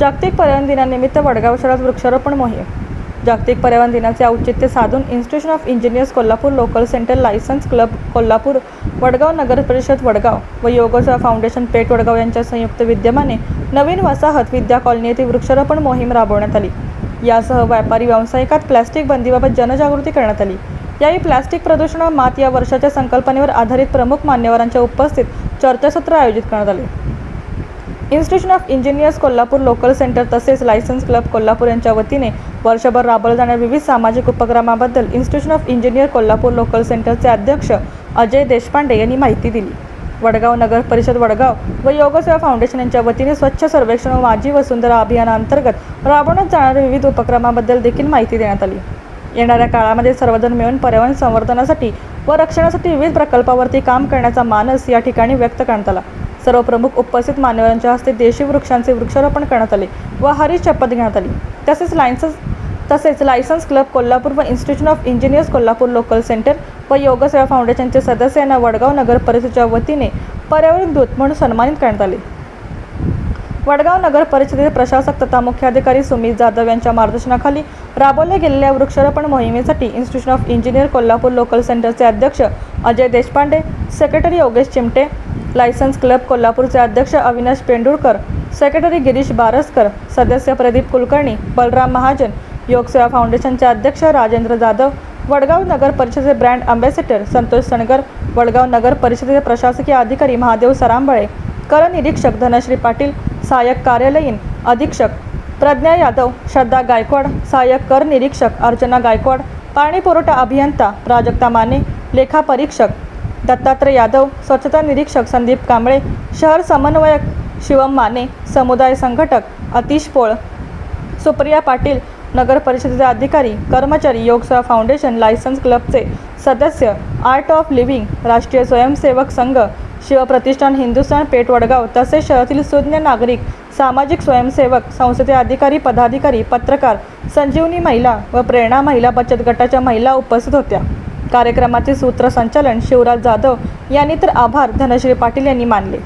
जागतिक पर्यावरण दिनानिमित्त वडगाव शहरात वृक्षारोपण मोहीम. जागतिक पर्यावरण दिनाचे औचित्य साधून institution of engineers Kolhapur local centre lions club Kolhapur Vadgaon नगर परिषद वडगाव व योगोत्सव फाउंडेशन पेठ वडगाव यांच्या संयुक्त विद्यमाने नवीन वसाहत विद्या कॉलनी येथे वृक्षारोपण मोहीम राबवण्यात आली. यासह व्यापारी व्यावसायिकात प्लॅस्टिक बंदीबाबत जनजागृती करण्यात आली. यावेळी प्लॅस्टिक प्रदूषणावर मात या वर्षाच्या संकल्पनेवर आधारित प्रमुख मान्यवरांच्या उपस्थित चर्चासत्र आयोजित करण्यात आले. Institution of engineers Kolhapur local centre तसेच लायसन्स क्लब कोल्हापूर यांच्या वतीने वर्षभर राबवल्या जाणाऱ्या विविध सामाजिक उपक्रमाबद्दल institution of engineer Kolhapur local सेंटरचे अध्यक्ष अजय देशपांडे यांनी माहिती दिली. वडगाव नगर परिषद वडगाव व योगसेवा फाउंडेशन यांच्या वतीने स्वच्छ सर्वेक्षण व माझी वसुंधरा अभियानांतर्गत राबवण्यात जाणाऱ्या विविध उपक्रमाबद्दल देखील माहिती देण्यात आली. येणाऱ्या काळामध्ये सर्वजण मिळून पर्यावरण संवर्धनासाठी व रक्षणासाठी विविध प्रकल्पावरती काम करण्याचा मानस या ठिकाणी व्यक्त करण्यात आला. सर्व प्रमुख उपस्थित मान्यवरांच्या हस्ते देशी वृक्षांचे वृक्षारोपण करण्यात आले व हरित शपथ घेण्यात आली. तसेच लायसन्स तसेच लायसन्स क्लब कोल्हापूर व institution of engineers Kolhapur local centre व योगसेवा फाउंडेशनचे सदस्य यांना वडगाव नगर परिषदेच्या वतीने पर्यावरण दूत म्हणून सन्मानित करण्यात आले. वडगाव नगर परिषदेचे प्रशासक तथा मुख्याधिकारी सुमित जाधव यांच्या मार्गदर्शनाखाली राबवल्या गेलेल्या वृक्षारोपण मोहिमेसाठी institution of engineer Kolhapur local सेंटरचे अध्यक्ष अजय देशपांडे सेक्रेटरी योगेश चिमटे लायसन्स क्लब कोल्हापूरचे अध्यक्ष अविनाश पेंडुरकर सेक्रेटरी गिरीश बारसकर सदस्य प्रदीप कुलकर्णी बलराम महाजन योगसेवा फाउंडेशनचे अध्यक्ष राजेंद्र जाधव वडगाव नगर परिषदेचे ब्रँड अँबॅसेडर संतोष सणगर वडगाव नगर परिषदेचे प्रशासकीय अधिकारी महादेव सरांबळे कर निरीक्षक धनश्री पाटील सहाय्यक कार्यालयीन अधीक्षक प्रज्ञा यादव श्रद्धा गायकवाड सहाय्यक कर निरीक्षक अर्चना गायकवाड पाणी पुरवठा अभियंता प्राजक्ता माने लेखा परीक्षक दत्तात्रय यादव स्वच्छता निरीक्षक संदीप कांबळे शहर समन्वयक शिवम माने समुदाय संघटक अतिश पोळ सुप्रिया पाटील नगर परिषदेचे अधिकारी कर्मचारी योगसेवा फाउंडेशन लायसन्स क्लबचे सदस्य आर्ट ऑफ लिव्हिंग राष्ट्रीय स्वयंसेवक संघ शिवप्रतिष्ठान हिंदुस्थान पेठ वडगाव तसेच शहरातील सुज्ञ नागरिक सामाजिक स्वयंसेवक संस्थेचे अधिकारी पदाधिकारी पत्रकार संजीवनी महिला व प्रेरणा महिला बचत गटाच्या महिला उपस्थित होत्या. कार्यक्रमाचे सूत्रसंचालन शिवराज जाधव यांनी तर आभार धनश्री पाटील यांनी मानले.